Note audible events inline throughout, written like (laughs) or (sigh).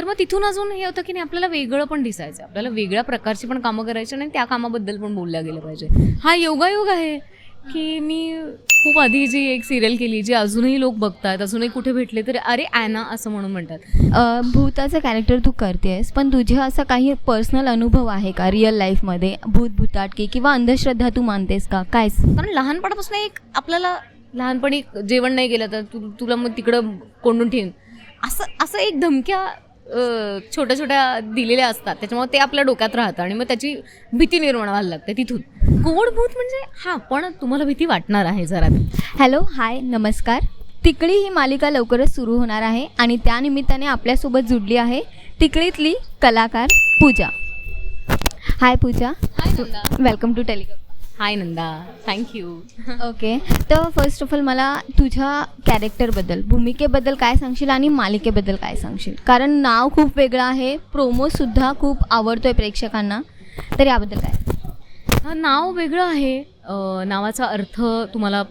तर मग तिथून अजून हे होतं की नाही आपल्याला वेगळं पण दिसायचं. आपल्याला वेगळ्या प्रकारची पण कामं करायची आणि त्या कामाबद्दल पण बोलल्या गेलं पाहिजे. हा योगायोग आहे की मी खूप आधी जी एक सिरियल केली जी अजूनही लोक बघतात अजूनही कुठे भेटले तरी अरे ॲना असं म्हणून म्हणतात. भूताचं कॅरेक्टर तू करतेस पण तुझे असा काही पर्सनल अनुभव आहे का रिअल लाईफमध्ये भूत भूताटकी किंवा अंधश्रद्धा तू मानतेस का? काय? कारण लहानपणापासून एक आपल्याला लहानपणी जेवण नाही गेलं तर तू तुला मग तिकडं कोंडून ठेवीन. असं असं एक धमक्या छोट्या छोट्या दिलेल्या असतात. त्याच्यामुळे ते आपल्या डोक्यात राहतं आणि मग त्याची भीती निर्माण व्हायला लागते तिथून. गोड भूत म्हणजे हा पण तुम्हाला भीती वाटणार आहे जरा. हॅलो हाय नमस्कार. तिकडी ही मालिका लवकरच सुरू होणार आहे आणि त्यानिमित्ताने आपल्यासोबत जुडली आहे तिकडीतली कलाकार Pooja. Hi Pooja. Welcome to telecom hi Nanda thank you okay तर फर्स्ट ऑफ ऑल मला तुझ्या कॅरेक्टरबद्दल भूमिकेबद्दल काय सांगशील आणि मालिकेबद्दल काय सांगशील? कारण नाव खूप वेगळं आहे. प्रोमोसुद्धा खूप आवडतोय प्रेक्षकांना. तर याबद्दल काय? हा नाव वेगळं आहे. नावाचा अर्थ तुम्हाला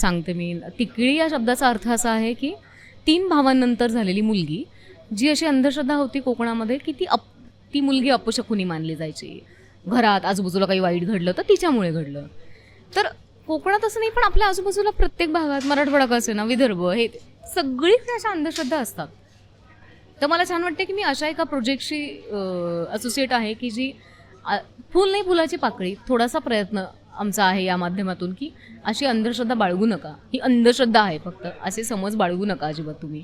सांगते मी. तिकडी या शब्दाचा अर्थ असा आहे की तीन भावांनंतर झालेली मुलगी जी अशी अंधश्रद्धा होती कोकणामध्ये की ती अप ती मुलगी अपशकुनी मानली जायची. घरात आजूबाजूला काही वाईट घडलं तर तिच्यामुळे घडलं. तर कोकणात असं नाही पण आपल्या आजूबाजूला प्रत्येक भागात मराठवाडा कसं ना विदर्भ हे सगळीकडे अशा अंधश्रद्धा असतात. तर मला छान वाटते की मी अशा एका प्रोजेक्टशी असोसिएट आहे की जी फुल नाही फुलाची पाकळी थोडासा प्रयत्न आमचा आहे या माध्यमातून की अशी अंधश्रद्धा बाळगू नका. ही अंधश्रद्धा आहे फक्त. असे समज बाळगू नका अजिबात तुम्ही.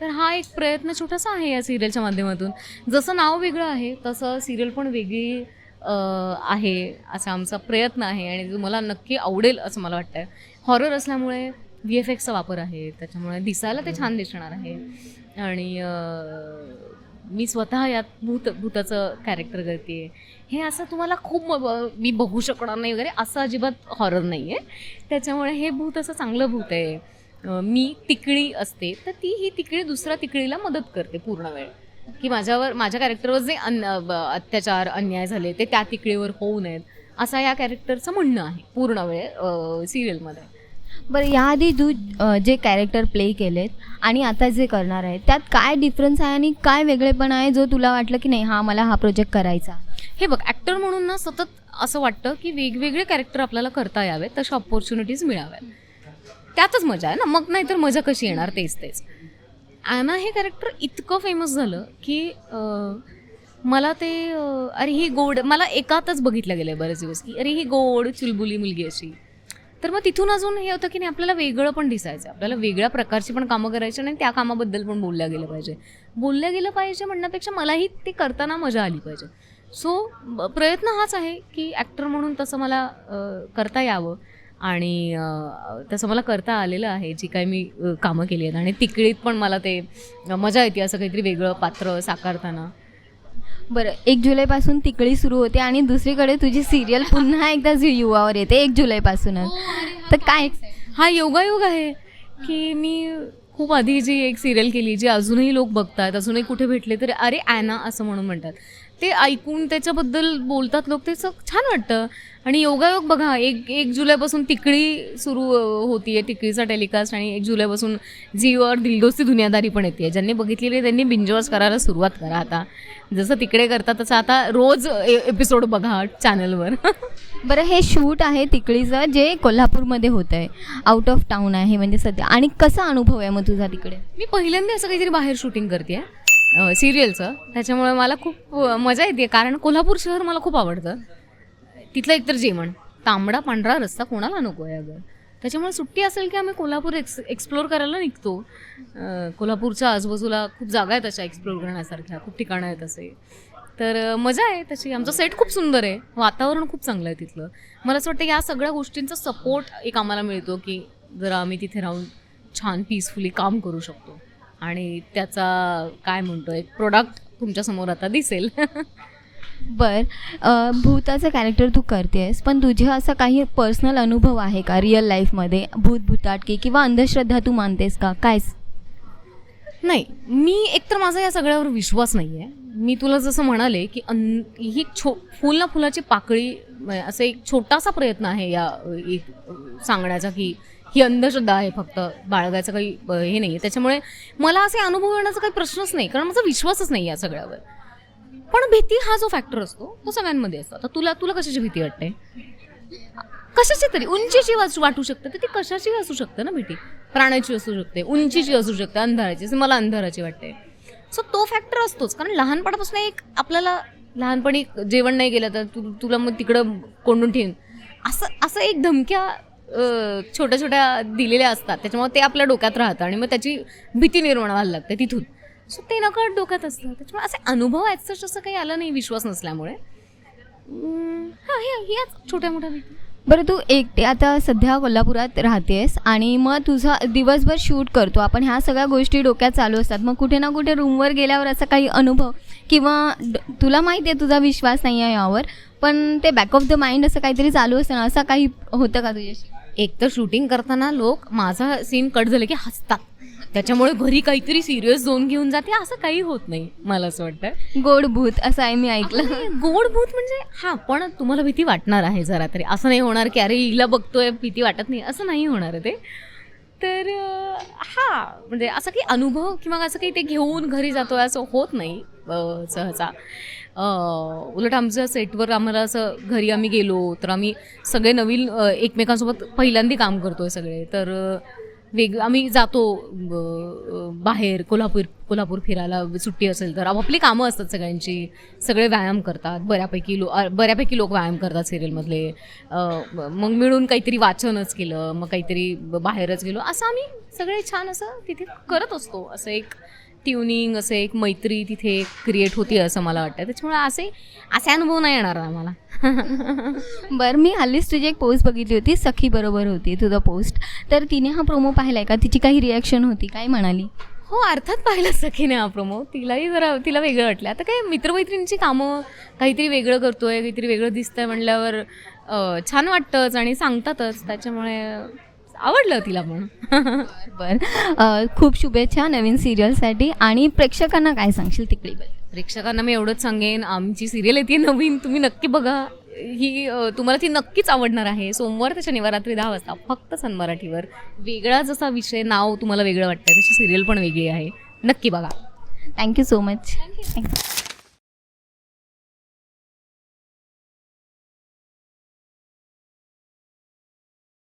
तर हा एक प्रयत्न छोटासा आहे या सिरियलच्या माध्यमातून. जसं नाव वेगळं आहे तसं सिरियल पण वेगळी आहे असा आमचा प्रयत्न आहे आणि जो मला नक्की आवडेल असं मला वाटतं हॉरर असल्यामुळे व्ही एफ एक्सचा वापर आहे त्याच्यामुळे दिसायला ते छान दिसणार आहे. आणि मी स्वतः यात भूत भूताचं कॅरेक्टर करते हे असं तुम्हाला खूप म- मी बघू शकणार नाही वगैरे असं अजिबात हॉरर नाही आहे त्याच्यामुळे हे भूत असं चांगलं भूत आहे. मी तिकडी असते तर ती ही तिकडी दुसऱ्या तिकडीला मदत करते पूर्ण वेळ. की माझ्यावर माझ्या कॅरेक्टरवर जे अन अत्याचार अन्याय झाले ते त्या तिकडीवर होऊ नयेत असं या कॅरेक्टरचं म्हणणं आहे पूर्ण वेळ सिरियलमध्ये बरं याआधी तू जे कॅरेक्टर प्ले केलेत आणि आता जे करणार आहे त्यात काय डिफरन्स आहे आणि काय वेगळेपण आहे जो तुला वाटलं की नाही हा मला हा प्रोजेक्ट करायचा? हे बघ ॲक्टर म्हणून ना सतत असं वाटतं की वेगवेगळे कॅरेक्टर आपल्याला करता यावेत तशा ऑपॉर्च्युनिटीज मिळाव्यात. त्यातच मजा आहे ना मग नाही तर मजा कशी येणार? तेच तेच. ॲना हे कॅरेक्टर इतकं फेमस झालं की मला ते अरे ही गोड मला एकातच बघितलं गेलं बरेच दिवस की अरे ही गोड चुलबुली मुलगी अशी. तर मग तिथून अजून हे होतं की नाही आपल्याला वेगळं पण दिसायचं. आपल्याला वेगळ्या प्रकारची पण कामं करायची आणि त्या कामाबद्दल पण बोलल्या गेलं पाहिजे. बोलल्या गेलं पाहिजे म्हणण्यापेक्षा मलाही ते करताना मजा आली पाहिजे. सो प्रयत्न हाच आहे की ॲक्टर म्हणून तसं मला करता यावं. आणि तसं मला करता आलेलं आहे जी काही मी कामं केली आहेत. आणि तिकडीत पण मला ते मजा येते असं काहीतरी वेगळं पात्र साकारताना. बरं एक जुलैपासून तिकडी सुरू होते आणि दुसरीकडे तुझी सिरियल पुन्हा एकदा युवावर येते एक जुलैपासूनच. तर काय? हा योगायोग आहे की मी खूप आधी जी एक सिरियल केली जी अजूनही लोक बघतात अजूनही कुठे भेटले तरी अरे ॲना असं म्हणून म्हणतात. ते ऐकून त्याच्याबद्दल बोलतात लोक ते स- छान वाटतं. आणि योगायोग बघा एक एक जुलैपासून तिकडी सुरू होती आहे तिकडीचा टेलिकास्ट आणि एक जुलैपासून जीवर दिलदोस्ती दुनियादारी पण येते ज्यांनी बघितलेली त्यांनी बिंजवॉच करायला सुरुवात करा आता. जसं तिकडे करतात तसं आता रोज एपिसोड बघा चॅनलवर (laughs) बरं हे शूट आहे तिकडीचं जे कोल्हापूरमध्ये होतं आहे आउट ऑफ टाऊन आहे म्हणजे सध्या. आणि कसा अनुभव आहे मग तुझा तिकडे? मी पहिल्यांदा असं काहीतरी बाहेर शूटिंग करते सिरियलचं त्याच्यामुळे मला खूप मजा येते. कारण कोल्हापूर शहर मला खूप आवडतं. तिथलं एकतर जेवण. तांबडा पांढरा रस्ता कोणाला नको आहे अगं? त्याच्यामुळे सुट्टी असेल की आम्ही कोल्हापूर एक्स एक्सप्लोर करायला निघतो. कोल्हापूरच्या आजूबाजूला खूप जागा आहेत अशा एक्सप्लोर करण्यासारख्या. खूप ठिकाणं आहेत असे. तर मजा आहे तशी. आमचं सेट खूप सुंदर आहे. वातावरण खूप चांगलं आहे तिथलं. मला असं वाटतं या सगळ्या गोष्टींचा सपोर्ट एक आम्हाला मिळतो की जरा आम्ही तिथे राहून छान पीसफुली काम करू शकतो. आणि त्याचा काय म्हणतो एक प्रोडक्ट तुमच्यासमोर आता दिसेल. बर. भूताचं कॅरेक्टर तू करतेस पण तुझे असा काही पर्सनल अनुभव आहे का रिअल लाईफमध्ये भूत भूताटकी किंवा अंधश्रद्धा तू मानतेस का? काय? नाही मी एकतर माझा या सगळ्यावर विश्वास नाही आहे मी तुला जसं म्हणाले की अन ही छो फुल ना फुलाची पाकळी असं एक छोटासा प्रयत्न आहे या सांगण्याचा की ही अंधश्रद्धा आहे फक्त. बाळगायचं काही हे नाही आहे त्याच्यामुळे मला असे अनुभव येण्याचा काही प्रश्नच नाही. कारण माझा विश्वासच नाही या सगळ्यावर. पण भीती हा जो फॅक्टर असतो तो सगळ्यांमध्ये असतो. आता तुला तुला कशाची भीती वाटते? कशाची तरी? उंचीची वाटू शकते तर ती कशाची असू शकते ना भीती? प्राण्याची असू शकते उंचीची असू शकते अंधाराची. मला अंधाराची वाटते. सो तो फॅक्टर असतोच. कारण लहानपणापासून एक आपल्याला लहानपणी जेवण नाही गेलं तर तू तुला मग तिकडं कोंडून ठेवून. असं असं एक धमक्या छोट्या छोट्या दिलेल्या असतात. त्याच्यामुळे ते आपल्या डोक्यात राहतं आणि मग त्याची भीती निर्माण व्हायला लागते तिथून. सो ते नकळत डोक्यात असतं. त्याच्यामुळे असे अनुभव आहेत असं काही आलं नाही विश्वास नसल्यामुळे. हां हा हे ह्याच छोट्या मोठ्या भीती. बरं तू एकटे आता सध्या कोल्हापुरात राहतेस आणि मग तुझा दिवसभर शूट करतो. आपण ह्या सगळ्या गोष्टी डोक्यात चालू असतात. मग कुठे ना कुठे रूमवर गेल्यावर असा काही अनुभव किंवा तुला माहिती आहे तुझा विश्वास नाही आहे यावर पण ते बॅक ऑफ द माइंड असं काहीतरी चालू असतं ना? असं काही होतं का तुझ्याशी? एक तर शूटिंग करताना लोक माझा सीन कट झालं की हसतात. त्याच्यामुळे घरी काहीतरी सिरियस झोन घेऊन जाते असं काही होत नाही मला असं वाटतं. गोड भूत असं आहे मी ऐकलं. गोड भूत म्हणजे हा पण तुम्हाला भीती वाटणार आहे जरा तरी. असं नाही होणार की अरे हिला बघतोय भीती वाटत नाही असं नाही होणार आहे ते. तर हा म्हणजे असं काही अनुभव किंवा असं काही ते घेऊन घरी जातोय असं होत नाही सहसा. उलट आमच्या सेटवर आम्हाला असं घरी आम्ही गेलो तर आम्ही सगळे नवीन एकमेकांसोबत पहिल्यांदा काम करतोय सगळे. तर वेग आम्ही जातो बाहेर कोल्हापूर कोल्हापूर फिरायला सुट्टी असेल तर. आपापली कामं असतात सगळ्यांची. सगळे व्यायाम करतात. बऱ्यापैकी लो बऱ्यापैकी लोक व्यायाम करतात सिरियलमधले मग मिळून काहीतरी वाचनच केलं मग काहीतरी बाहेरच गेलो. असं आम्ही सगळे छान असं तिथे करत असतो. असं एक ट्युनिंग असं एक मैत्री तिथे क्रिएट होती असं मला वाटतं. त्याच्यामुळे असे असे अनुभव नाही येणार आम्हाला. (laughs) बरं मी हल्लीच तुझी एक पोस्ट बघितली होती सखी बरोबर होती तुझं पोस्ट तर तिने हा प्रोमो पाहिलाय का? तिची काही रिॲक्शन होती काय म्हणाली? हो अर्थात पाहिलं सखीने हा प्रोमो तिलाही जरा तिला वेगळं वाटलं. आता काय मित्रमैत्रिणींची कामं काहीतरी वेगळं करतोय काहीतरी वेगळं दिसतंय म्हणल्यावर अं, छान वाटतंच आणि सांगतातच. त्याच्यामुळे आवडलं तिला पण. बरं खूप शुभेच्छा नवीन सिरियलसाठी. आणि प्रेक्षकांना काय सांगशील तिकडे प्रेक्षकांना मी एवढंच सांगेन आमची सिरियल येते नवीन तुम्ही नक्की बघा. ही तुम्हाला ती नक्कीच आवडणार आहे. सोमवार ते शनिवार रात्री दहा वाजता फक्त सन मराठीवर. वेगळा जसा विषय नाव तुम्हाला वेगळं वाटतं तशी सिरियल पण वेगळी आहे. नक्की बघा. Thank you so much thank you